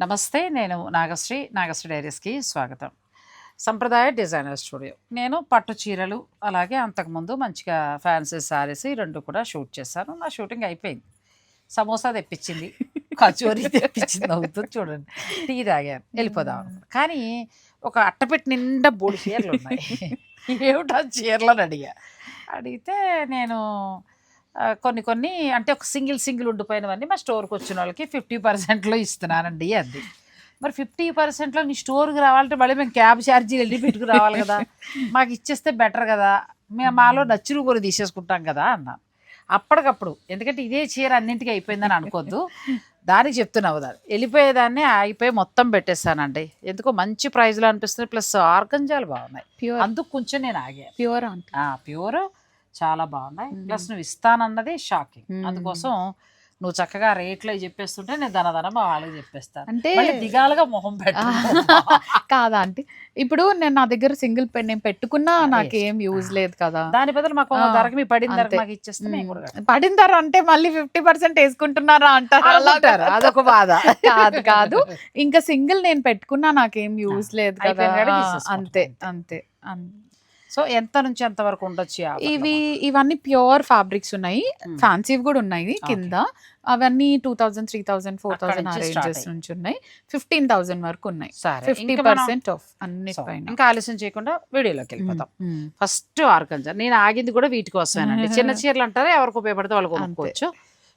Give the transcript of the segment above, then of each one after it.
నమస్తే నేను నాగశ్రీ నాగశ్రీ డైరీస్కి స్వాగతం. సంప్రదాయ డిజైనర్ స్టూడియో. నేను పట్టు చీరలు అలాగే అంతకుముందు మంచిగా ఫ్యాన్సీ శారీస్ ఈ రెండు కూడా షూట్ చేశాను. నా షూటింగ్ అయిపోయింది. సమోసా తెప్పించింది కచోరీ తెప్పించింది అవుతుంది చూడండి. టీ తాగాను వెళ్ళిపోదాం. కానీ ఒక అట్టపెట్టి నిండా బోడి చీరలు ఉన్నాయి. ఏమిటా చీరలు అని అడిగా. అడిగితే నేను కొన్ని కొన్ని అంటే ఒక సింగిల్ సింగిల్ ఉండిపోయినవన్నీ మా స్టోర్కి వచ్చిన వాళ్ళకి ఫిఫ్టీ పర్సెంట్లో ఇస్తున్నానండి అంది. మరి ఫిఫ్టీ పర్సెంట్లో నీ స్టోర్కి రావాలంటే మళ్ళీ మేము క్యాబ్ ఛార్జీలు వెళ్ళి పెట్టుకు రావాలి కదా. మాకు ఇచ్చేస్తే బెటర్ కదా. మేము మాలో నచ్చులు కూడా తీసేసుకుంటాం కదా అన్నాను. అప్పటికప్పుడు ఎందుకంటే ఇదే చీర అన్నింటికి అయిపోయిందని అనుకోవద్దు దానికి చెప్తున్నావు దాన్ని. వెళ్ళిపోయేదాన్ని ఆగిపోయి మొత్తం పెట్టేస్తానండి. ఎందుకో మంచి ప్రైజ్లో అనిపిస్తుంది. ప్లస్ ఆర్గంజాలు బాగున్నాయి. ప్యూర్. అందుకు కొంచెం నేను ఆగాను. Pure pure. చాలా బాగున్నాయి. ప్లస్ నువ్వు ఇస్తానన్నది షాకింగ్. అందుకోసం నువ్వు చక్కగా రేట్లు చెప్పేస్తుంటే నేను ధనధన వాళ్ళకి చెప్పేస్తాను. అంటే దిగాలుగా మొహం పెట్టు కాదా ఆంటీ? ఇప్పుడు నేను నా దగ్గర సింగిల్ పెన్ నేను పెట్టుకున్నా నాకేం యూజ్. లేదు కదా. దాని బదులు మాకు ధరకు మీ పడిన ధరకు అంతే. మాకు ఇచ్చేస్తే కడతాం. పడిందారు అంటే మళ్ళీ ఫిఫ్టీ పర్సెంట్ వేసుకుంటున్నారా అంటారు? అదొక బాధ. కాదు కాదు. ఇంకా సింగిల్ నేను పెట్టుకున్నా నాకేం యూజ్ లేదు కదా. అంతే అంతే. సో ఎంత నుంచి ఎంత వరకు ఉండొచ్చు ఇవి ఇవన్నీ ప్యూర్ ఫ్యాబ్రిక్స్ ఉన్నాయి. ఫ్యాన్సీ కూడా ఉన్నాయి కింద. అవన్నీ two thousand three thousand four thousand ranges. నుంచి ఉన్నాయి. ఫిఫ్టీన్ థౌసండ్ వరకు ఉన్నాయి. ఫిఫ్టీ పర్సెంట్ ఆఫ్ సో, అన్నిటిపైన ఇంకా ఆలస్యం చేయకుండా వీడియోలోకి వెళ్ళిపోతాం. First organza. నేను ఆగింది కూడా వీటి కోసమేనండి. చిన్న చీరలు అంటారా? ఎవరికి ఉపయోగపడితే వాళ్ళు కొనుక్కోవచ్చు.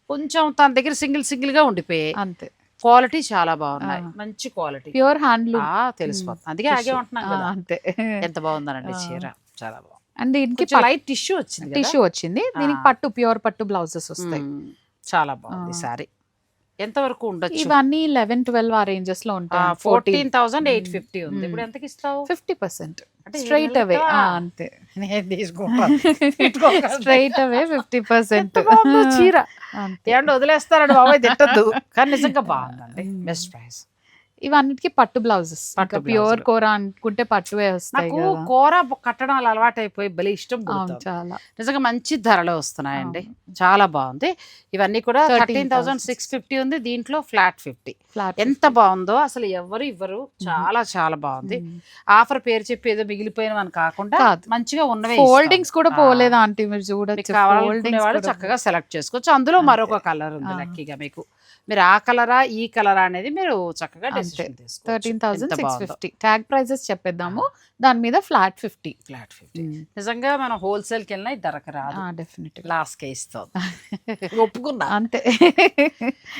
కొంచెం తన దగ్గర సింగిల్ సింగిల్గా ఉండిపోయాయి. అంతే. క్వాలిటీ చాలా బాగున్నాయి. మంచి క్వాలిటీ. Pure handloom. తెలిసిపోతుంది. అందుకే ఆగే ఉంటున్నాం కదా. అంతే. ఎంత బాగుందనండి. చీర. చాలా బాగుంది అండ్ దీనికి లైట్ టిష్యూ వచ్చింది? టిష్యూ వచ్చింది దీనికి. పట్టు ప్యూర్ పట్టు బ్లౌజెస్ వస్తాయి. చాలా బాగుంది. సారీ ఎంత వరకు ఉండొచ్చు ఇవన్నీ లెవెన్ ట్వెల్వ్ ఆ రేంజెస్లో ఉంటాయి ఫోర్టీన్ థౌసండ్ ఎయిట్. ఫిఫ్టీ ఉంది. ఇప్పుడు ఎంతకి ఇస్తావు ఫిఫ్టీ పర్సెంట్ స్ట్రైట్ అవే? అంతే. స్ట్రైట్ అవే ఫిఫ్టీ పర్సెంట్ చీర ఏమంటే వదిలేస్తారండి బాబాయ్ తిట్టద్దు కానీ నిజంగా బాగుందండి. బెస్ట్ ప్రైస్ ఇవన్నిటికి పట్టు బ్లౌజెస్. పట్టు ప్యూర్. కోర అనుకుంటే పట్టువే వస్తాయి నాకు కూర కట్టడాలు అలవాటు అయిపోయి భలే ఇష్టం. చాలా. నిజంగా మంచి ధరలో వస్తున్నాయండి. చాలా బాగుంది. ఇవన్నీ కూడా 13,000. థర్టీన్ థౌసండ్ సిక్స్ ఫిఫ్టీ ఉంది. దీంట్లో ఫ్లాట్ ఫిఫ్టీ. ఫ్లాట్ ఎంత బాగుందో అసలు ఎవరు ఇవ్వరు. చాలా చాలా బాగుంది. ఆఫర్ పేరు చెప్పి ఏదో మిగిలిపోయినవని కాకుండా. మంచిగా ఉన్నవే ఫోల్డింగ్స్ కూడా. పోలేదా ఆంటీ మీరు చూడొచ్చు. Foldings వాళ్ళు చక్కగా సెలెక్ట్ చేసుకోవచ్చు. అందులో. మరొక కలర్ ఉంది. లక్కీగా మీకు. మీరు ఆ కలరా ఈ కలరా అనేది మీరు చక్కగా అంతే. తీసుకోవచ్చు thirteen thousand six. Fifty. Tag prices చెప్పేద్దాము. దాని మీద ఫ్లాట్ ఫిఫ్టీ. Flat fifty. నిజంగా మనం హోల్సేల్కి వెళ్ళినా ఈ ధరకు రాదు. డెఫినెట్ లాస్ట్ కే ఇస్తుంది ఒప్పుకున్నా. అంతే.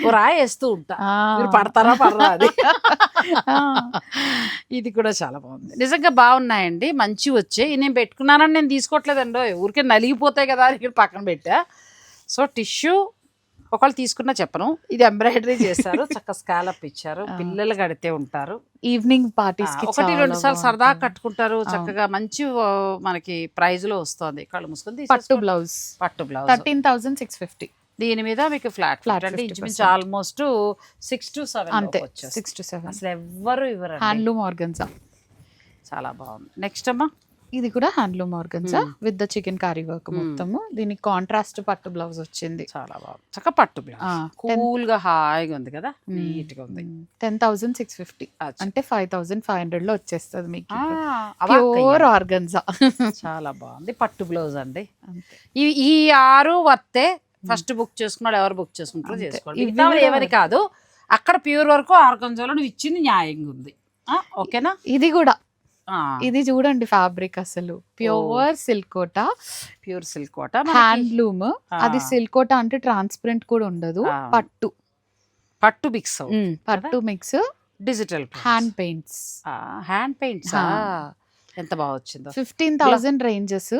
ఓ రాయి వేస్తూ ఉంటా. మీరు పడతారా పడరా అది. ఇది కూడా చాలా బాగుంది. నిజంగా బాగున్నాయండి. మంచి వచ్చాయి. నేను పెట్టుకున్నానని నేను తీసుకోవట్లేదండి. ఊరికే నలిగిపోతాయి కదా ఇక్కడ పక్కన పెట్టా. సో టిష్యూ ఒకళ్ళు తీసుకున్నా చెప్పను. ఇది ఎంబ్రాయిడరీ చేశారు చక్క స్కాలప్ ఇచ్చారు. పిల్లలు కడితే ఉంటారు. ఈవినింగ్ పార్టీస్ ఒకటి రెండు సార్లు సరదా. కట్టుకుంటారు. చక్కగా మంచి మనకి ప్రైజ్లో వస్తుంది. కళ్ళు మూసుకొని పట్టు. బ్లౌజ్. పట్టు blouse. Thirteen thousand six fifty. దీని మీద మీకు ఫ్లాట్ ఫ్లాట్ అంటే 50%. ఇంచుమించు ఆల్మోస్ట్ సిక్స్ టు సెవెన్ అంతే సిక్స్ టు సెవెన్. అసలు ఎవ్వరు ఇవ్వరు హ్యాండ్లూమ్ ఆర్గన్జా. చాలా బాగుంది. నెక్స్ట్ అమ్మా. ఇది కూడా handloom organza Hmm. With the chikankari work Hmm. మొత్తము. దీనికి కాంట్రాస్ట్ పట్టు బ్లౌజ్ వచ్చింది. చాలా బాగుంది. చక్క పట్టు కూల్గా హాయిగా ఉంది కదా? నీట్గా ఉంది. Ten thousand six fifty. అంటే ఫైవ్ థౌసండ్ ఫైవ్ హండ్రెడ్లో వచ్చేస్తుంది మీకు. ప్యూర్ ఆర్గన్జా చాలా బాగుంది. పట్టు బ్లౌజ్ అండి. ఈ ఈ ఆరు వస్తే ఫస్ట్ బుక్ చేసుకున్నాడు ఎవరు బుక్ చేసుకుంటారో. చేసుకోండి. ఎవరి కాదు అక్కడ ప్యూర్ వరకు ఆర్గంజాలో నువ్వు ఇచ్చింది న్యాయంగా ఉంది. ఓకేనా? ఇది కూడా. ఇది చూడండి ఫ్యాబ్రిక్ అసలు. ప్యూర్ సిల్కోట ప్యూర్ సిల్క్ కోట. హ్యాండ్లూమ్. అది సిల్కోట అంటే ట్రాన్స్పరెంట్ కూడా ఉండదు. పట్టు. పట్టు బిక్స్ పట్టు mix. Digital hand paints. Hand paints. ఎంత బాగా వచ్చిందో. Fifteen thousand ranges.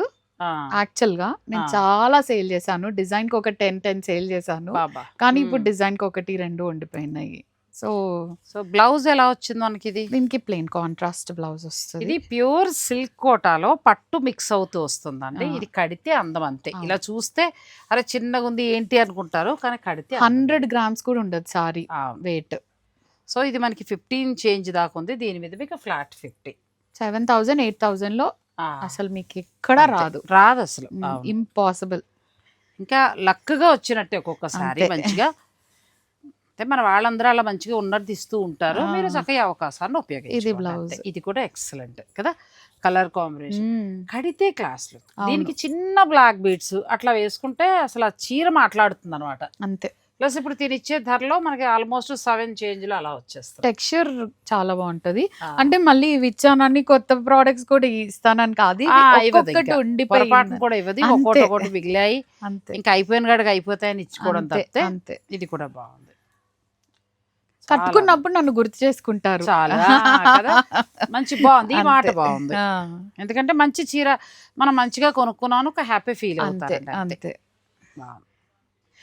యాక్చువల్గా నేను. చాలా సేల్ చేశాను. డిజైన్కి ఒక టెన్ టెన్ సేల్ చేశాను. కానీ ఇప్పుడు. డిజైన్కి ఒకటి రెండు ఉండిపోయినాయి. సో సో బ్లౌజ్ ఎలా వచ్చింది మనకి ఇది దీనికి ప్లెయిన్ కాంట్రాస్ట్ బ్లౌజ్ వస్తుంది. ఇది ప్యూర్ సిల్క్ కోటాలో పట్టు మిక్స్ అవుతూ వస్తుందండి. ఇది కడితే అందం అంతే. ఇలా చూస్తే అరే చిన్నగా ఉంది ఏంటి అనుకుంటారు కానీ కడితే. హండ్రెడ్ గ్రామ్స్ కూడా ఉండదు సారీ వెయిట్ సో ఇది మనకి ఫిఫ్టీన్ చేంజ్ దాకా ఉంది. దీని మీద మీకు flat fifty seven thousand eight థౌసండ్లో అసలు మీకు ఎక్కడ రాదు. రాదు అసలు. ఇంపాసిబుల్ ఇంకా లక్గా వచ్చినట్టే ఒక్కొక్కసారి. మంచిగా. అయితే మన వాళ్ళందరూ అలా మంచిగా ఉన్నది ఇస్తూ ఉంటారు. మీరు చక్కగా అవకాశాన్ని ఉపయోగించుకోండి blouse. అంతే. ఇది కూడా ఎక్సలెంట్ కదా కలర్ కాంబినేషన్. కడితే క్లాస్లు. దీనికి చిన్న బ్లాక్ బీడ్స్ అట్లా వేసుకుంటే అసలు ఆ చీర మాట్లాడుతుంది అనమాట అంతే ప్లస్ ఇప్పుడు తినిచ్చే ధరలో మనకి ఆల్మోస్ట్ సెవెన్ చేంజ్లో అలా వచ్చేస్తుంది టెక్స్చర్ చాలా బాగుంటది. అంటే మళ్ళీ ఇవి ఇచ్చానని కొత్త ప్రోడక్ట్స్ కూడా ఇస్తానని కాదు ఒక్కొక్కటి ఇంకా. ఉండిపోయింది పొరపాటును కూడా ఇవ్వదు. ఒక్కొక్కటి మిగిలాయి ఇంకా అయిపోయిన కాడికి అయిపోతాయని ఇచ్చుకోవడం తప్పితే అంతే ఇది కూడా బాగుంది కట్టుకున్నప్పుడు నన్ను గుర్తు చేసుకుంటారు. చాలా కదా? మంచి బాగుంది. ఈ మాట. బాగుంది. ఎందుకంటే మంచి చీర మనం మంచిగా కొనుక్కున్నాను ఒక హ్యాపీ ఫీల్ అవుతారు అంతే.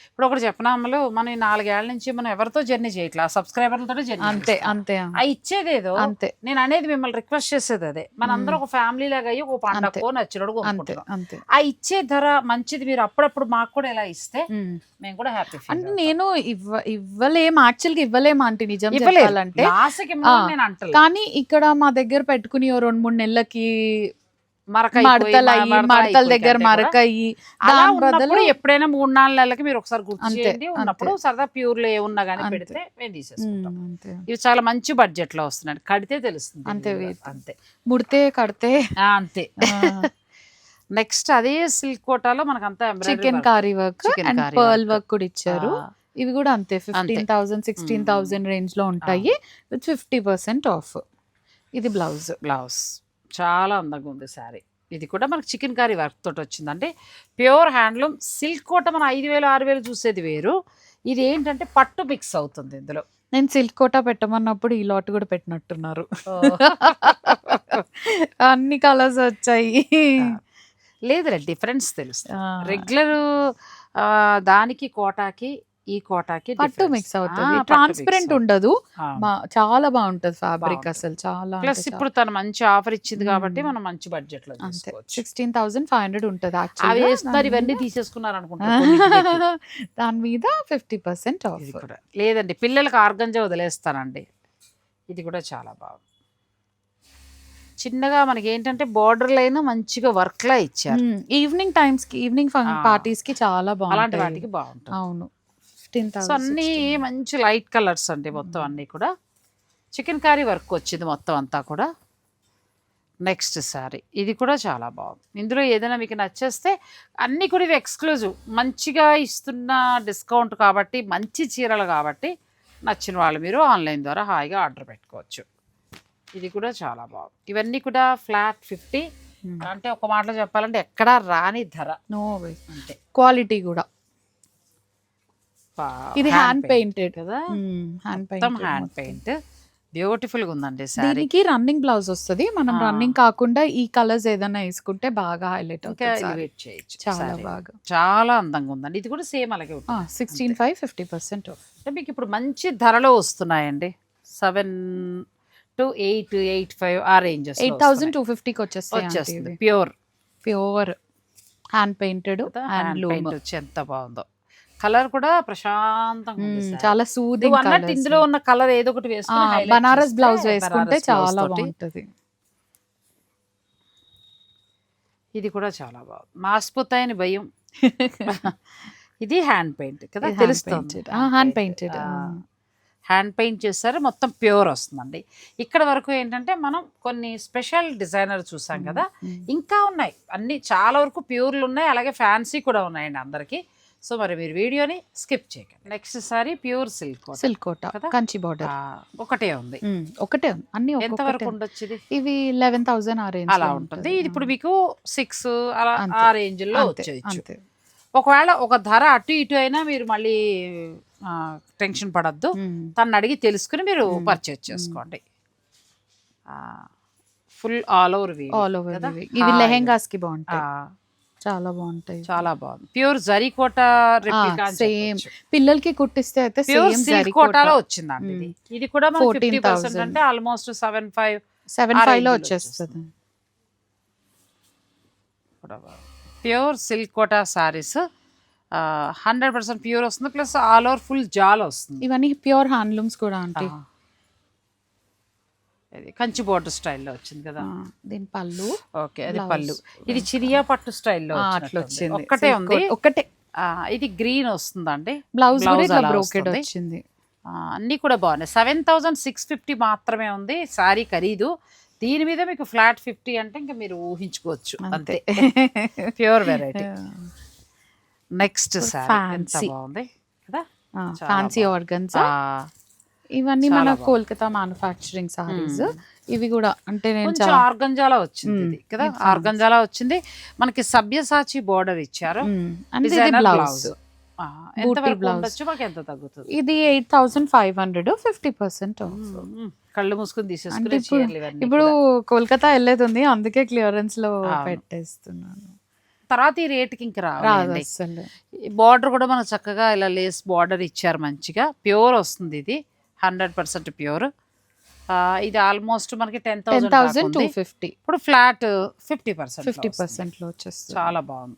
ఇప్పుడు ఒకటి చెప్పినామలు మనం ఈ నాలుగేళ్ళ నుంచి మనం ఎవరితో జర్నీ చేయట్లా? సబ్స్క్రైబర్లతో జర్నీ అంతే అంతే ఆ. ఇచ్చేదేదో అంతే. నేను అనేది మిమ్మల్ని రిక్వెస్ట్ చేసేది అదే. మనందరం ఒక ఫ్యామిలీ లాగా అయ్యి ఒక పండగకో నచ్చినోడు అంతే ఆ ఇచ్చే ధర మంచిది మీరు అప్పుడప్పుడు మాకు కూడా ఇలా ఇస్తే. మేము. కూడా హ్యాపీ అంటే నేను ఇవ్వ ఇవ్వలేం యాక్చువల్గా ఇవ్వలేం ఆంటీ. నిజం చెప్పాలంటే. కానీ ఇక్కడ మా దగ్గర పెట్టుకుని ఓ రెండు మూడు నెలలకి మరక మడతలు అయ్యి దగ్గర మరక అయ్యి బదులు ఎప్పుడైనా మూడు నాలుగు నెలలకి మీరు ఒకసారి గుర్తు ఉన్నప్పుడు. సరదా ప్యూర్లో ఏ ఉన్నా కానీ. పెడితే మేము తీసేసుకుంటాం. ఇవి చాలా మంచి బడ్జెట్లో వస్తున్నాయి కడితే తెలుస్తుంది అంతే. అంతే. ముడితే కడితే. అంతే. నెక్స్ట్ అదే సిల్క్ కోటాలో మనకు అంతా chikankari work pearl. Work కూడా ఇచ్చారు. ఇవి కూడా అంతే ఫిఫ్టీన్ థౌసండ్ సిక్స్టీన్ థౌసండ్ రేంజ్లో ఉంటాయి విత్ ఫిఫ్టీ పర్సెంట్ ఆఫ్ ఇది బ్లౌజ్ బ్లౌజ్ చాలా అందంగా ఉంది శారీ. ఇది కూడా మనకి చికెన్ కర్రీ వర్క్ తోటి వచ్చింది. అంటే ప్యూర్ హ్యాండ్లూమ్ సిల్క్ కోట మనం ఐదు వేలు ఆరు వేలు చూసేది వేరు. ఇది ఏంటంటే పట్టు మిక్స్ అవుతుంది ఇందులో. నేను సిల్క్ కోటా పెట్టమన్నప్పుడు ఈ లాట్ కూడా పెట్టినట్టున్నారు. అన్ని కలర్స్ వచ్చాయి. లేదులే డిఫరెన్స్ తెలుస్తుంది. ఆ, రెగ్యులర్ దానికి కోటాకి ఈ కోటాకి పట్టు మిక్స్ అవుతుంది. ట్రాన్స్పరెంట్ ఉండదు. చాలా బాగుంటది ఫ్యాబ్రిక్ బాగుంటది. అసలు. చాలా ప్లస్ ఇప్పుడు తను మంచి ఆఫర్ ఇచ్చింది కాబట్టి. మనం మంచి బడ్జెట్లో సిక్స్టీన్ థౌసండ్ ఫైవ్ హండ్రెడ్ ఉంటది అవి. వేస్తున్నారు దాని ఇవన్నీ మీద- తీసేసుకున్నారు అనుకుంటా దాని మీద ఫిఫ్టీ పర్సెంట్ ఆఫ్ లేదండి పిల్లలకి ఆర్గంజా వదిలేస్తానండి. ఇది కూడా చాలా బాగుంది. చిన్నగా మనకి ఏంటంటే బార్డర్ లైన్ మంచిగా వర్క్ లా ఇచ్చారు. ఈవినింగ్ టైమ్స్కి ఈవినింగ్. పార్టీస్కి చాలా అలాంటి బాగుంటాయి. వాటికి బాగుంటుంది. అవును. ఫిఫ్టీన్ సో అన్ని మంచి లైట్ కలర్స్ అండి మొత్తం అన్ని కూడా. చికెన్ కర్రీ వర్క్ వచ్చింది మొత్తం అంతా కూడా. నెక్స్ట్ సారీ. ఇది కూడా చాలా బాగుంది. ఇందులో ఏదైనా మీకు నచ్చేస్తే అన్నీ కూడా ఇవి ఎక్స్క్లూజివ్. మంచిగా ఇస్తున్న డిస్కౌంట్ కాబట్టి మంచి చీరలు కాబట్టి నచ్చిన వాళ్ళు మీరు ఆన్లైన్ ద్వారా హాయిగా ఆర్డర్ పెట్టుకోవచ్చు. ఇది కూడా చాలా బాగుంది. ఇవన్నీ కూడా ఫ్లాట్ ఫిఫ్టీ. అంటే ఒక మాటలో చెప్పాలంటే ఎక్కడా రాని ధర. నో అంతే. క్వాలిటీ కూడా. ఇది హ్యాండ్ పెయింట్ పెయింటెడ్ కదా? హ్యాండ్ పెయింట్ హ్యాండ్ పెయింట్ బ్యూటిఫుల్గా ఉందండి దీనికి రన్నింగ్ బ్లౌజ్ వస్తుంది. మనం. రన్నింగ్ కాకుండా ఈ కలర్స్ ఏదైనా వేసుకుంటే బాగా హైలైట్ అవుతుంది చాలా. బాగా. చాలా అందంగా ఉందండి ఇది కూడా సేమ్ అలాగే సిక్స్టీన్ ఫైవ్ ఫిఫ్టీ పర్సెంట్ అంటే మీకు ఇప్పుడు మంచి ధరలో వస్తున్నాయండి. Seven to eight eight five ఆ రేంజెస్ ఎయిట్ థౌసండ్ టూ ఫిఫ్టీకి వచ్చేస్తాయి వచ్చేస్తుంది. Pure pure hand painted hand వచ్చి ఎంత బాగుందో. కలర్ కూడా ప్రశాంతంగా. చాలా సూదింగ్ అన్నట్టు ఇందులో ఉన్న కలర్ ఏదో ఒకటి వేసుకుని highlight బనారస్ బ్లౌజ్ వేసుకుంటే చాలా బాగుంటది. ఇది కూడా చాలా బాగుంది. మాసిపోతాయని భయం. ఇది హ్యాండ్ పెయింట్ కదా తెలుస్తుంది. hand painted. హ్యాండ్ పెయింట్ చేస్తారు మొత్తం ప్యూర్ వస్తుందండి. ఇక్కడ వరకు ఏంటంటే మనం కొన్ని స్పెషల్ డిజైనర్ చూసాం కదా ఇంకా ఉన్నాయి. అన్ని చాలా వరకు ప్యూర్లు ఉన్నాయి అలాగే ఫ్యాన్సీ కూడా ఉన్నాయండి అందరికి. సో మరి మీరు వీడియోని స్కిప్ చేయకండి. Next sari pure silk silk Kota? Kanchi border. ఒకటే ఉంది. ఒకటే ఉంది. అన్ని ఎంత వరకు. ఉండొచ్చు ఇవి లెవెన్ థౌసండ్ ఆ రేంజ్ అలా ఉంటుంది. ఇది ఇప్పుడు మీకు సిక్స్ అలా. ఆ రేంజ్లో వచ్చేయచ్చు. ఒకవేళ ఒక ధర అటు ఇటు అయినా మీరు మళ్ళీ టెన్షన్ పడద్దు. తను అడిగి తెలుసుకుని మీరు. పర్చేజ్ చేసుకోండి. Full all over all over ఇవి లెహెంగాస్కి బాగుంటాయి. చాలా బాగుంటాయి. చాలా బాగుంది. ప్యూర్ జరీకోట రెప్లికా సేమ్. పిల్లలకి కుట్టిస్తే అయితే ప్యూర్ సిల్క్ జరీ కోటాలో వచ్చిందండి ఇది. ఇది కూడా ఫిఫ్టీ 14,000. పర్సెంట్ అంటే ఆల్మోస్ట్ సెవెన్ ఫైవ్ సెవెన్ ఫైవ్లో వచ్చేస్తుంది. Pure silk Kota saris hundred percent pure వస్తుంది. ప్లస్ ఆల్ ఓవర్ ఫుల్ జాల్ వస్తుంది. ఇవన్నీ ప్యూర్ హ్యాండ్లూమ్స్ కూడా అంటే. ఇది కంచి బోర్డర్ స్టైల్లో వచ్చింది కదా. దీని పళ్ళు ఓకే అది. పళ్ళు. ఇది చిరియా పట్టు స్టైల్లో అట్లా వచ్చింది. ఒక్కటే ఉంది. ఒక్కటే. ఇది గ్రీన్ వస్తుందండి. Blouse brocade. వచ్చింది. అన్నీ కూడా బాగున్నాయి. సెవెన్ థౌజండ్ సిక్స్ ఫిఫ్టీ మాత్రమే ఉంది. శారీ ఖరీదు. దీని మీద మీకు ఫ్లాట్ ఫిఫ్టీ అంటే ఇంకా మీరు ఊహించుకోవచ్చు. అంతే. Pure variety next sari Fancy. బాగుంది కదా? ఫ్యాన్సీ. ఆర్గన్స్ ఇవన్నీ మన. కోల్కతా మ్యానుఫ్యాక్చరింగ్ సారీస్ ఇవి కూడా అంటే నేను ఆర్గంజాలా వచ్చింది కదా? ఆర్గంజాలా వచ్చింది. మనకి సభ్యసాచి బోర్డర్ ఇచ్చారు. అంటే బ్లౌజ్ ఇది eight thousand five hundred fifty percent. కళ్ళు మూసుకుని తీసేసుకునే ఇప్పుడు. కోల్కతా వెళ్ళేది అందుకే క్లియరెన్స్లో. పెట్టేస్తున్నాను. తర్వాత ఈ రేటుకి ఇంక రాదు బార్డర్ కూడా మనకు చక్కగా ఇలా లేస్ బార్డర్ ఇచ్చారు మంచిగా. ప్యూర్ వస్తుంది ఇది. Hundred percent pure. ఇది ఆల్మోస్ట్ మనకి ten ten thousand two fifty. ఇప్పుడు ఫ్లాట్ ఫిఫ్టీ పర్సెంట్ ఫిఫ్టీ పర్సెంట్లో వచ్చేస్తుంది. చాలా బాగుంది.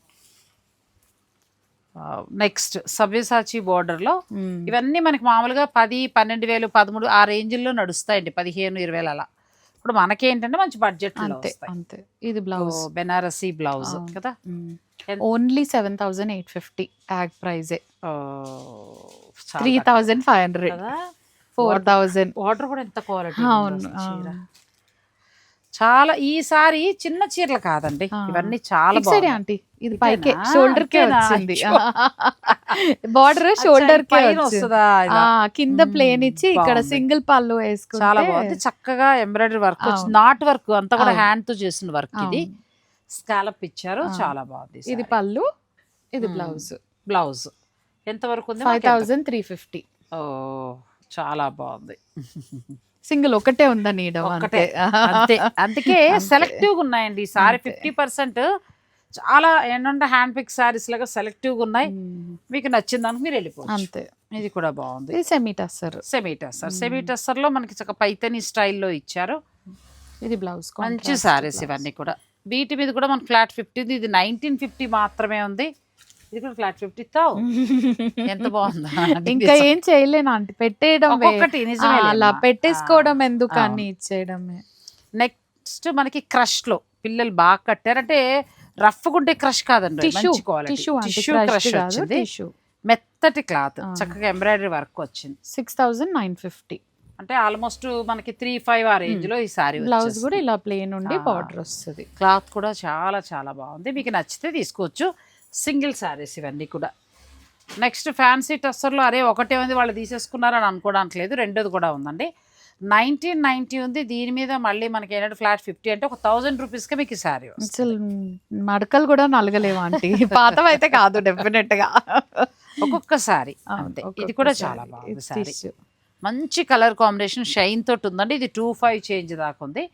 నెక్స్ట్ సవ్యసాచి border లో మ్మ్. ఇవన్నీ మనకి మామూలుగా పది పన్నెండు వేలు పదమూడు ఆ రేంజ్లో నడుస్తాయండి. పదిహేను ఇరవై వేలు అలా. ఇప్పుడు మనకేంటంటే మంచి బడ్జెట్ అంతే అంతే. ఇది బ్లౌజ్. బెనారసీ బ్లౌజ్. కదా? Only seven thousand eight fifty tag ప్రైజే. Three thousand five hundred. Four thousand water కూడా ఎంత క్వాలిటీ అవును. చాలా ఈసారి చిన్న చీరలు కాదండి. ఇవన్నీ చాలా బాగున్నాయి. ఆంటీ ఇది? పైకే షోల్డర్ కే? వచ్చింది. బార్డర్ షోల్డర్ కే వస్తుందా కింద ప్లేన్ ఇచ్చి ఇక్కడ. సింగిల్ పళ్ళు వేసుకుంటే చాలా బాగుంది చక్కగా ఎంబ్రాయిడరీ వర్క్. నాట్ వర్క్ అంతా కూడా. హ్యాండ్తో చేసిన వర్క్ ఇది. స్కాలప్ ఇచ్చారు. చాలా బాగుంది ఇది. పళ్ళు ఇది. బ్లౌజ్ బ్లౌజ్ ఎంత వరకు ఉంది ఫైవ్ థౌసండ్ త్రీ ఫిఫ్టీ ఓ చాలా బాగుంది. సింగిల్ ఒకటే ఉందా నీడ? ఒక్కటే. అంతే అందుకే అంతే. సెలెక్టివ్గా ఉన్నాయండి. ఈ సారీ అంతే. ఫిఫ్టీ పర్సెంట్ చాలా ఏంటంటే హ్యాండ్ పిక్ సారీస్ లాగా సెలెక్టివ్గా ఉన్నాయి మీకు నచ్చిన దానికి మీరు వెళ్ళిపోవచ్చు. అంతే. ఇది కూడా బాగుంది. ఇది సెమీ టస్సర్ సెమీ టెస్సర్ మ్మ్. సెమీ టెస్సర్లో మనకి చక్క పైతని స్టైల్లో ఇచ్చారు. ఇది బ్లౌజ్ మంచి సారీస్ ఇవన్నీ కూడా. వీటి మీద కూడా మనకి ఫ్లాట్ ఫిఫ్టీ ఇది నైన్టీన్ ఫిఫ్టీ మాత్రమే ఉంది. ఇది కూడా ఫ్లాట్ ఫిఫ్టీ తావు ఎంత బాగుందా? ఇంకా ఏం చేయలేను ఆంటీ. పెట్టేయడం ఆ, నిజమే అలా పెట్టేసుకోవడం ఎందుకు. అన్ని ఇచ్చేయడమే. నెక్స్ట్ మనకి క్రష్లో పిల్లలు బాగా కట్టారు. అంటే రఫ్ ఉంటే క్రష్ కాదండి. టిష్యూ మంచి క్వాలిటీ టిష్యూ అంటే క్రష్ కాదు వచ్చింది. టిష్యూ మెత్తటి క్లాత్. చక్కగా ఎంబ్రాయిడరీ వర్క్ వచ్చింది. సిక్స్ థౌసండ్ నైన్ ఫిఫ్టీ అంటే ఆల్మోస్ట్ మనకి త్రీ ఫైవ్ ఆ రేంజ్లో ఈ సారీ బ్లౌజ్ కూడా ఇలా ప్లేన్ ఉండి. బార్డర్ వస్తుంది. క్లాత్ కూడా చాలా చాలా బాగుంది. మీకు నచ్చితే తీసుకోవచ్చు. సింగిల్ సారీస్ ఇవన్నీ కూడా. నెక్స్ట్ ఫ్యాన్సీ టస్సర్లో అరే ఒకటే ఉంది వాళ్ళు తీసేసుకున్నారని అనుకోవడానికి లేదు రెండోది కూడా ఉందండి. నైన్టీన్ నైన్టీ ఉంది దీని మీద మళ్ళీ మనకి ఏంటంటే ఫ్లాట్ ఫిఫ్టీ అంటే ఒక థౌజండ్ రూపీస్కి మీకు ఈ శారీ అసలు మడకలు కూడా నలగలేవు ఆంటీ? పాతవైతే కాదు డెఫినెట్గా. ఒక్కొక్క అవును, అంతే. ఇది కూడా. చాలా బాగుంది tissue. మంచి కలర్ కాంబినేషన్ షైన్ తోటి ఉందండి. ఇది టూ ఫైవ్ చేంజ్ దాకా ఉంది.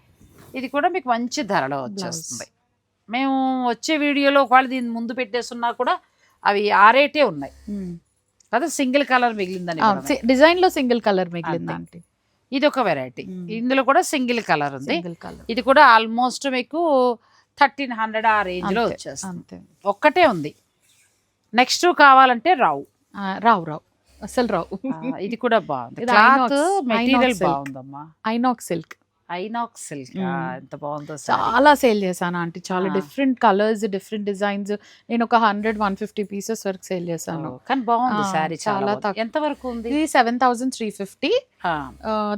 ఇది కూడా మీకు మంచి ధరలో వచ్చేస్తుంది. మేము వచ్చే వీడియోలో ఒకవేళ దీన్ని ముందు పెట్టేస్తున్నా కూడా అవి ఆ రేటే ఉన్నాయి. కదా సింగిల్ కలర్ మిగిలిందని డిజైన్లో సింగిల్ కలర్ మిగిలింది అంతే. ఆంటీ ఇది ఒక వెరైటీ. ఇందులో కూడా సింగిల్ కలర్ ఉంది. ఇది కూడా ఆల్మోస్ట్ మీకు థర్టీన్ హండ్రెడ్ ఆ రేంజ్లో వచ్చేస్తుంది. అంతే. ఒక్కటే ఉంది. నెక్స్ట్ కావాలంటే రావు రావు రావు. అసలు రావు. ఇది కూడా బాగుంది. మెటీరియల్. బాగుందమ్మా. Inox silk. Inox silk. ఎంత బాగుందో. చాలా సేల్ చేశాను ఆంటీ చాలా. డిఫరెంట్ కలర్స్ డిఫరెంట్ డిజైన్స్ నేను ఒక హండ్రెడ్ వన్ ఫిఫ్టీ పీసెస్ వరకు సేల్ చేశాను కానీ బాగుంది శారీ చాలా. ఎంత వరకు ఉంది ఇది సెవెన్ థౌసండ్ త్రీ ఫిఫ్టీ.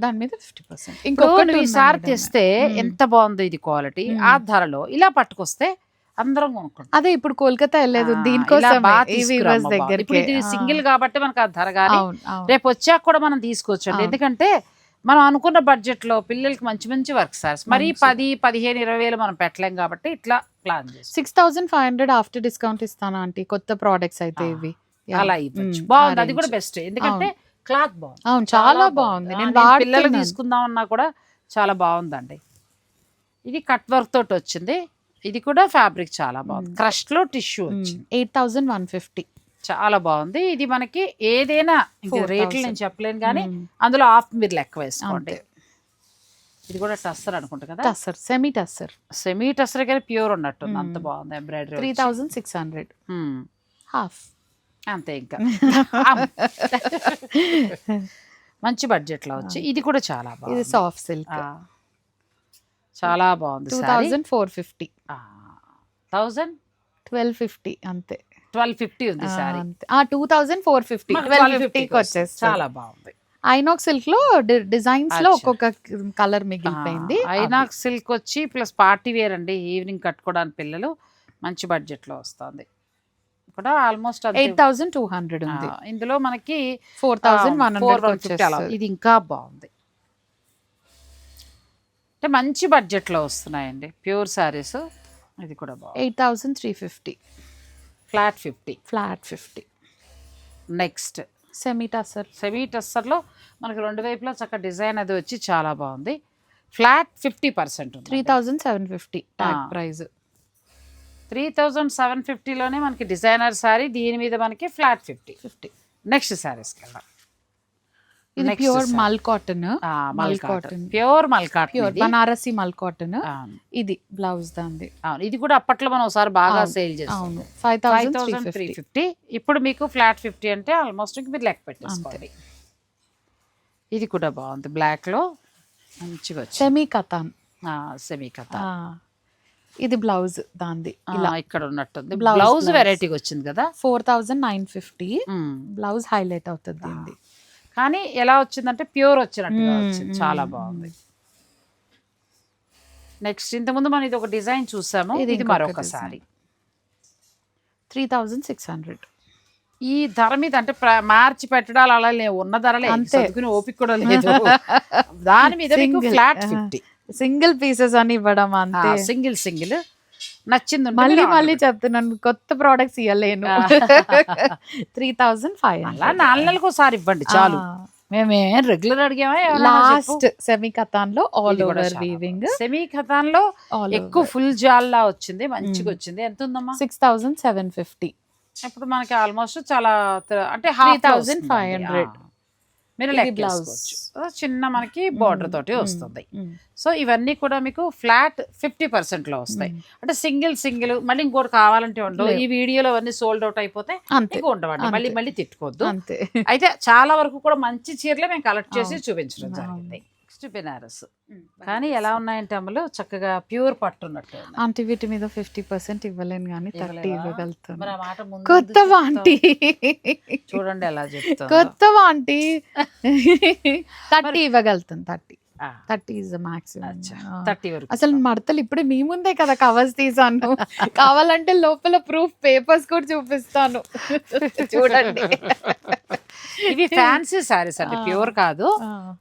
దాని మీద ఫిఫ్టీ పర్సెంట్ ఇంకొకటి సారీ తెస్తే. ఎంత బాగుందో ఇది క్వాలిటీ. ఆ ధరలో ఇలా పట్టుకొస్తే అందరం కొనుక్కుంటాం అదే ఇప్పుడు కోల్కతా వెళ్ళేది దీనికోసం ఇది సింగిల్ కాబట్టి మనకు ఆ ధర కానీ రేపు వచ్చాక కూడా మనం తీసుకోవచ్చు. ఎందుకంటే మనం అనుకున్న బడ్జెట్లో పిల్లలకి మంచి మంచి వర్క్ సార్స్ మరి. పది పదిహేను ఇరవై వేలు మనం పెట్టలేం కాబట్టి ఇట్లా ప్లాన్ చేస్తాం. Six thousand five hundred after discount ఇస్తాను ఆంటీ? కొత్త ప్రోడక్ట్స్ అయితే ఇవి. అలా ఇవ్వచ్చు. బాగుంది. అది కూడా. బెస్ట్ ఎందుకంటే క్లాత్ బాగుంది. అవును చాలా బాగుంది. నేను నేను పిల్లలకు వాడుతున్నాను తీసుకుందామన్నా కూడా చాలా బాగుందండి. ఇది కట్ వర్క్ తోటి వచ్చింది. ఇది కూడా ఫ్యాబ్రిక్ చాలా బాగుంది. మ్మ్. క్రష్లో టిష్యూ వచ్చింది. ఎయిట్ థౌసండ్ వన్ ఫిఫ్టీ చాలా బాగుంది. ఇది మనకి ఏదైనా ఇంకా 4,000. రేట్లు నేను చెప్పలేను కానీ అందులో ఆఫ్ మీరు లెక్క వేసుకోండి. ఇది కూడా టస్సర్ అనుకుంటా కదా? టస్సర్ సెమీ టస్సర్. సెమీ టస్సర్ కానీ ప్యూర్ ఉన్నట్టుంది. అంత మ్మ్. బాగుంది embroidery three thousand six hundred half అంతే ఇంకా. మంచి బడ్జెట్లో వచ్చి ఇది కూడా చాలా ఇది బాగుంది సాఫ్ట్ సిల్క్ చాలా బాగుంది two thousand four fifty thousand twelve fifty అంతే. ట్వెల్వ్ ఫిఫ్టీ ఉంది సారీ. ఆ two thousand four fifty. Twelve ఫిఫ్టీకి వచ్చేస్తుంది. చాలా బాగుంది. ఐనాక్స్ సిల్క్లో డిజైన్స్లో. ఒక్కొక్క కలర్ మిగిలిపోయింది. ఐనాక్ సిల్క్ వచ్చి ప్లస్ పార్టీ వేర్ అండి ఈవినింగ్ కట్టుకోవడానికి పిల్లలు మంచి బడ్జెట్లో వస్తుంది. కూడా almost eight thousand two hundred ఉంది. ఇందులో మనకి ఫోర్ థౌసండ్ వన్ హండ్రెడ్ ఇది ఇంకా బాగుంది. అంటే మంచి బడ్జెట్లో వస్తున్నాయండి. ప్యూర్ శారీస్ ఇది కూడా బాగుంది. Eight thousand three fifty. Flat fifty. Flat fifty. Next. Semi tussar semi టెస్సర్లో మనకి రెండు వైపులా చక్క డిజైన్ అది వచ్చి చాలా బాగుంది. Flat fifty percent three thousand seven fifty. Price. Three thousand seven ఫిఫ్టీలోనే మనకి డిజైనర్ శారీ దీని మీద మనకి ఫ్లాట్ ఫిఫ్టీ. ఫిఫ్టీ. నెక్స్ట్ శారీస్కి వెళ్దాం. ఇది pure. Mul cotton. Mul cotton. Pure mul pure cotton Banarasi mul cotton. ఇది బ్లౌజ్ దాంది. అవును ఇది కూడా అప్పట్లో మనం ఒకసారి బాగా సేల్ చేస్తాం ఫైవ్ థౌసండ్ త్రీ ఫిఫ్టీ ఇప్పుడు మీకు ఫ్లాట్ ఫిఫ్టీ అంటే ఆల్మోస్ట్ మీరు లెక్క పెట్టేసుకోండి. ఇది కూడా బాగుంది. బ్లాక్లో మంచిగా సెమీ కథాన్ సెమీ కథ ఇది బ్లౌజ్ దాంది. ఇలా. ఇక్కడ ఉన్నట్టుంది. బ్లౌజ్. వెరైటీగా వచ్చింది కదా? Four thousand nine fifty. Blouse highlight అవుతుంది దీనిది కానీ ఎలా వచ్చిందంటే ప్యూర్ వచ్చినట్టుగా వచ్చింది. చాలా బాగుంది. నెక్స్ట్ ఇంతకుముందు మనం ఇది ఒక డిజైన్ చూసాము. ఇది మరొకసారి త్రీ థౌజండ్ సిక్స్ హండ్రెడ్. ఈ ధర మీద అంటే మార్చి పెట్టడాలు అలా లేవు. ఉన్న ధరలే. చదువుకునే ఓపిక కూడా లేదు. దాని మీద మీకు. ఫ్లాట్. ఫిఫ్టీ. సింగిల్ పీసెస్ అని ఇవ్వడం అంతే. Single single. నచ్చింది మళ్ళీ మళ్ళీ చెప్తున్నాను కొత్త ప్రోడక్ట్స్ ఇవ్వలేను. త్రీ థౌజండ్ ఫైవ్ అలా నాలుగు నెలలకు ఒకసారి ఇవ్వండి చాలు. మేమేం రెగ్యులర్ అడిగామా లాస్ట్ సెమీ కథాన్లో ఆల్ ఓవర్ వీవింగ్ సెమీ కథాన్లో ఎక్కువ ఫుల్ జాల్లా వచ్చింది మంచిగా వచ్చింది. ఎంత ఉందమ్మా సిక్స్ థౌసండ్ సెవెన్ ఫిఫ్టీ ఇప్పుడు మనకి ఆల్మోస్ట్ చాలా అంటే 3,500. మీరు ఇది లెక్క blouse. చిన్న మనకి బార్డర్ తోటి వస్తుంది. సో ఇవన్నీ కూడా మీకు ఫ్లాట్ ఫిఫ్టీ పర్సెంట్లో వస్తాయి. అంటే సింగిల్ సింగిల్ మళ్ళీ ఇంకోటి కావాలంటే ఉండవు. ఈ వీడియోలో అవన్నీ సోల్డ్ అవుట్ అయిపోతే ఇంకో ఉండవండి. మళ్ళీ. మళ్ళీ తిట్టుకోవద్దు. అంతే. అయితే చాలా వరకు కూడా మంచి చీరలే మేము కలెక్ట్ చేసి. చూపించడం. జరిగింది. నెక్స్ట్ బెనారస్. కానీ ఎలా ఉన్నాయంటే అమలు చక్కగా ప్యూర్ పట్టు ఉన్నట్టు. ఆంటీ వీటి మీద ఫిఫ్టీ పర్సెంట్ ఇవ్వలేను కానీ థర్టీ? ఇవ్వగలుగుతాను. కొత్త ఆంటీ? చూడండి ఎలా చెప్తా కొత్త aunty thirty ఇవ్వగలుగుతాను thirty. Thirty is maximum thirty వరకు. అసలు మడతలు ఇప్పుడే మీ ముందే కదా కవర్స్ తీసాను. కావాలంటే లోపల ప్రూఫ్ పేపర్స్ కూడా చూపిస్తాను. చూడండి. ఇవి ఫ్యాన్సీ సారీస్ అండి. ప్యూర్ కాదు.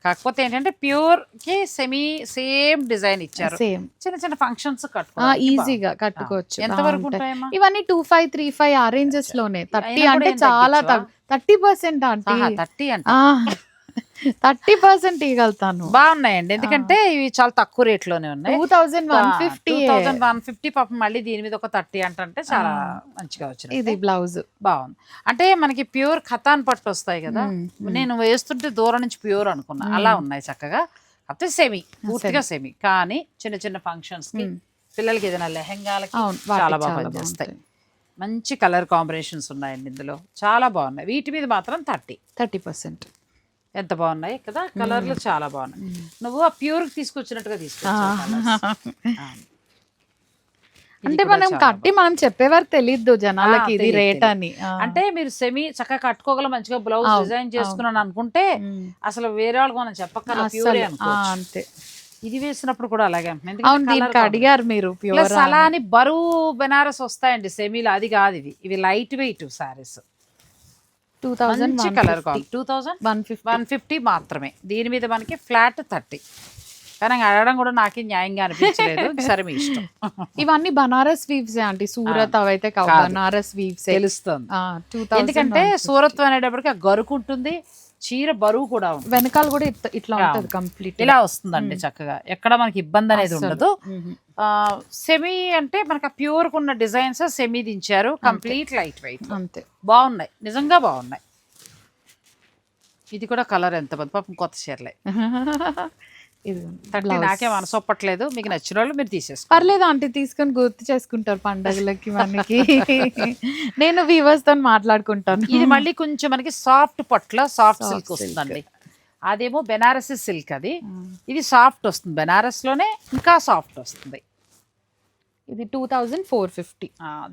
కాకపోతే ఏంటంటే ప్యూర్కి సెమీ సేమ్ డిజైన్ ఇచ్చారు. సేమ్ చిన్న చిన్న ఫంక్షన్స్ ఈజీగా కట్టుకోవచ్చు. ఎంత వరకు ఇవన్నీ టూ ఫైవ్ త్రీ ఫైవ్ ఆ రేంజెస్లోనే. థర్టీ అంటే చాలా? Thirty percent aunty. థర్టీ అంట. థర్టీ పర్సెంట్ ఇవ్వగలుగుతాను బాగున్నాయండి. ఎందుకంటే ఇవి చాలా తక్కువ రేట్లోనే ఉన్నాయి. Two thousand one fifty thousand one fifty పాపం మళ్ళీ దీని మీద ఒక థర్టీ అంటే చాలా. మంచిగా వచ్చింది ఇది బ్లౌజ్. బాగుంది. అంటే మనకి ప్యూర్ ఖతాన్ పట్టు వస్తాయి కదా. నేను వేస్తుంటే దూరం నుంచి ప్యూర్ అనుకున్నా. అలా ఉన్నాయి చక్కగా. కాకపోతే సెమీ పూర్తిగా సెమీ కానీ చిన్న చిన్న ఫంక్షన్స్కి. పిల్లలకి ఏదైనా లెహంగాలకి చాలా బాగా బాగుంటాయి. మంచి కలర్ కాంబినేషన్స్ ఉన్నాయండి ఇందులో. చాలా బాగున్నాయి. వీటి మీద మాత్రం థర్టీ. Thirty percent. ఎంత బాగున్నాయి కదా? కలర్లు చాలా బాగున్నాయి. నువ్వు ఆ ప్యూర్ తీసుకొచ్చినట్టుగా తీసుకొచ్చావు అంటే మనం కట్టి మనం చెప్పేవారు తెలియదు జనాలకి ఇది రేట్. అని. అంటే మీరు సెమీ చక్కగా కట్టుకోగల మంచిగా బ్లౌజ్ డిజైన్ చేసుకున్నాను అనుకుంటే. అసలు వేరే వాళ్ళకి మనం అనుకోవచ్చు. అంతే. ఇది వేసినప్పుడు కూడా అలాగే. అవును దీనికి అడిగారు మీరు అలా అని. బరువు బెనారస్ వస్తాయండి సెమీలు అది కాదు ఇవి ఇవి light weight saris two thousand colour two thousand one fifty one fifty మాత్రమే. దీని మీద మనకి ఫ్లాట్ థర్టీ. కానీ అడగడం కూడా నాకే న్యాయంగా అనిపించలేదు. సరే మీ ఇష్టం. ఇవన్నీ బనారస్ వీవ్స్ ఆంటీ? సూరత్ అవైతే కాదు. బనారస్ వీవ్స్ తెలుస్తుంది. ఎందుకంటే సూరత్ అనేటప్పటికి ఆ గరుకు ఉంటుంది. చీర బరువు కూడా ఉంటుంది. వెనకాల కూడా ఇట్లా. ఉంటది కంప్లీట్ ఇలా వస్తుందండి చక్కగా. ఎక్కడ మనకి ఇబ్బంది అనేది ఉండదు. సెమీ అంటే మనకి ప్యూర్ ఉన్న డిజైన్స్ సెమీ దించారు. కంప్లీట్ లైట్ వెయిట్ అంతే. బాగున్నాయి. నిజంగా బాగున్నాయి. ఇది కూడా కలర్ ఎంత బాగుంది పాపం కొత్త చీరలే. ఇది blouse. నాకే మనసొప్పట్లేదు. మీకు నచ్చిన వాళ్ళు మీరు తీసేసుకో పర్లేదు ఆంటీ తీసుకొని గుర్తు చేసుకుంటారు పండగలకి మనకి. నేను వీవర్స్తో మాట్లాడుకుంటాను. ఇది మళ్ళీ కొంచెం మనకి సాఫ్ట్ పట్ల సాఫ్ట్ సిల్క్. వస్తుందండి. అదేమో బెనారసి సిల్క్ అది. ఇది సాఫ్ట్ వస్తుంది. బెనారస్లోనే ఇంకా సాఫ్ట్ వస్తుంది. ఇది టూ థౌజండ్ ఫోర్ ఫిఫ్టీ.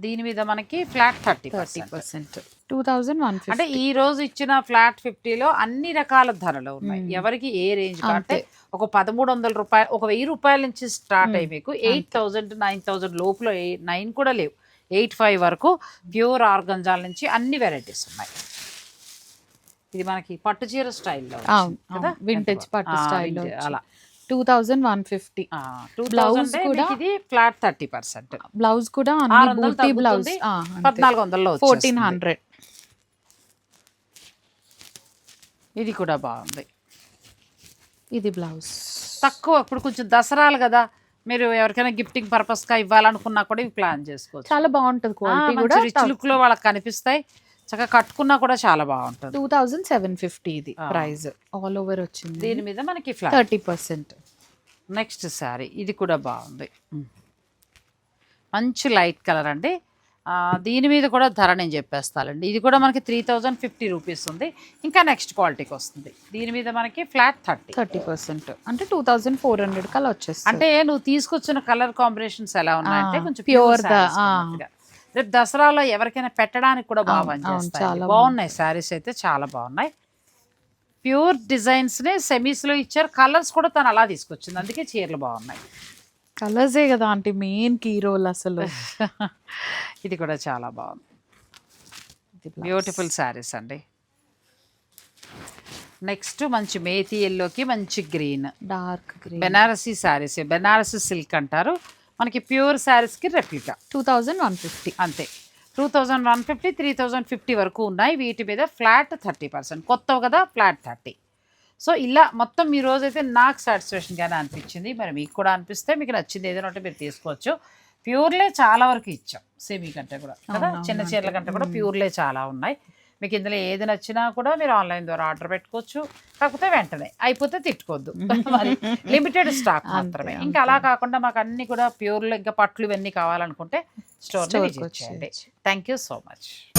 దీని మీద మనకి flat thirty thirty percent. Two thousand one అంటే ఈ రోజు ఇచ్చిన ఫ్లాట్ ఫిఫ్టీలో అన్ని రకాల ధరలు ఉన్నాయి. ఎవరికి ఏ రేంజ్. అంటే ఒక పదమూడు వందల రూపాయలు ఒక వెయ్యి రూపాయల నుంచి స్టార్ట్ అయ్యి. మీకు ఎయిట్ థౌజండ్ నైన్ థౌజండ్ లోపల నైన్ కూడా లేవు. ఎయిట్ ఫైవ్ వరకు ప్యూర్ ఆర్గంజాల నుంచి అన్ని వెరైటీస్ ఉన్నాయి. ఇది మనకి పట్టు చీర స్టైల్లో అవును వింటేజ్ పట్టు స్టైల్లో అలా. Two thousand one fifty. Thousand కూడా- ఇది ఫ్లాట్ థర్టీ పర్సెంట్. బ్లౌజ్ కూడా బ్లౌజ్ ఫోర్టీన్. హండ్రెడ్. ఇది కూడా బాగుంది. ఇది బ్లౌజ్. తక్కువ ఇప్పుడు కొంచెం దసరాలు కదా మీరు ఎవరికైనా గిఫ్టింగ్ పర్పస్గా ఇవ్వాలనుకున్నా కూడా ఇవి ప్లాన్ చేసుకోవచ్చు. చాలా బాగుంటుంది క్వాలిటీ కూడా రిచ్ లుక్లో వాళ్ళకి కనిపిస్తాయి. చక్కగా కట్టుకున్నా కూడా చాలా బాగుంటుంది. టూ థౌజండ్ సెవెన్ ఫిఫ్టీ ఇది. ప్రైస్ ఆల్ ఓవర్ వచ్చింది. దీని మీద మనకి థర్టీ పర్సెంట్ నెక్స్ట్ శారీ ఇది కూడా బాగుంది. మంచి లైట్ కలర్ అండి. దీని మీద కూడా ధర నేను చెప్పేస్తానండి. ఇది కూడా మనకి త్రీ థౌజండ్ ఫిఫ్టీ రూపీస్ ఉంది. ఇంకా నెక్స్ట్ క్వాలిటీకి వస్తుంది. దీని మీద మనకి ఫ్లాట్ థర్టీ. Thirty percent. అంటే టూ థౌజండ్ ఫోర్ హండ్రెడ్ కల్లా వచ్చేస్తుంది. అంటే నువ్వు తీసుకొచ్చిన కలర్ కాంబినేషన్స్ ఎలా ఉన్నాయంటే కొంచెం ప్యూర్. రేపు దసరాలో ఎవరికైనా పెట్టడానికి కూడా బాగా పనిచేస్తాయి చాలా బాగున్నాయి శారీస్ అయితే చాలా బాగున్నాయి. ప్యూర్ డిజైన్స్ నే సెమీస్లో ఇచ్చారు. కలర్స్ కూడా తను అలా తీసుకొచ్చింది. అందుకే చీరలు బాగున్నాయి. కలర్సే కదా అంటే మెయిన్ కీ రోల్ అసలు. ఇది కూడా చాలా బాగుంది. బ్యూటిఫుల్ శారీస్ అండి. నెక్స్ట్ మంచి మేతి ఎల్లోకి మంచి green dark green Banarasi saris Banarasi silk అంటారు. మనకి ప్యూర్ శారీస్కి replica two thousand one fifty అంతే. Two thousand one fifty three thousand fifty వరకు ఉన్నాయి. వీటి మీద ఫ్లాట్ థర్టీ పర్సెంట్ కొత్తవి కదా ఫ్లాట్ థర్టీ సో ఇలా మొత్తం ఈ రోజైతే నాకు సాటిస్ఫాక్షన్గానే అనిపించింది. మరి మీకు కూడా అనిపిస్తే మీకు నచ్చింది ఏదైనా ఉంటే మీరు తీసుకోవచ్చు. ప్యూర్లే చాలా వరకు ఇచ్చాం. సెమీ కంటే కూడా కదా? చిన్న చీరల కంటే కూడా ప్యూర్లే చాలా ఉన్నాయి. మీకు ఇందులో ఏది నచ్చినా కూడా మీరు ఆన్లైన్ ద్వారా ఆర్డర్ పెట్టుకోవచ్చు. కాకపోతే వెంటనే. అయిపోతే తిట్టుకోవద్దు. మరి లిమిటెడ్ స్టాక్ మాత్రమే. ఇంకా అలా కాకుండా మాకు అన్ని కూడా ప్యూర్లో ఇంకా పట్లు ఇవన్నీ కావాలనుకుంటే విజిట్ చేయండి. Thank you so much